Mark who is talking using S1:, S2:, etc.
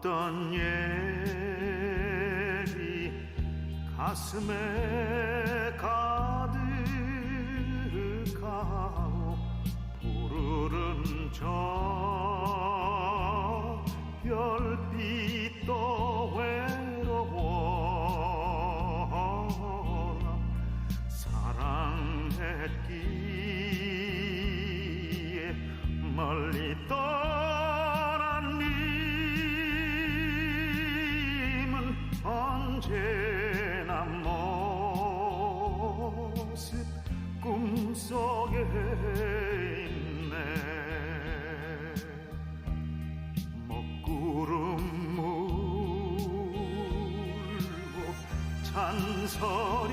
S1: 와닿던 얘기 가슴에 가득하고 푸르른 저 별빛도 외로워라. 사랑했기에 멀리 떠 언제나 모습 꿈속에 있네. 먹구름 물고 찬성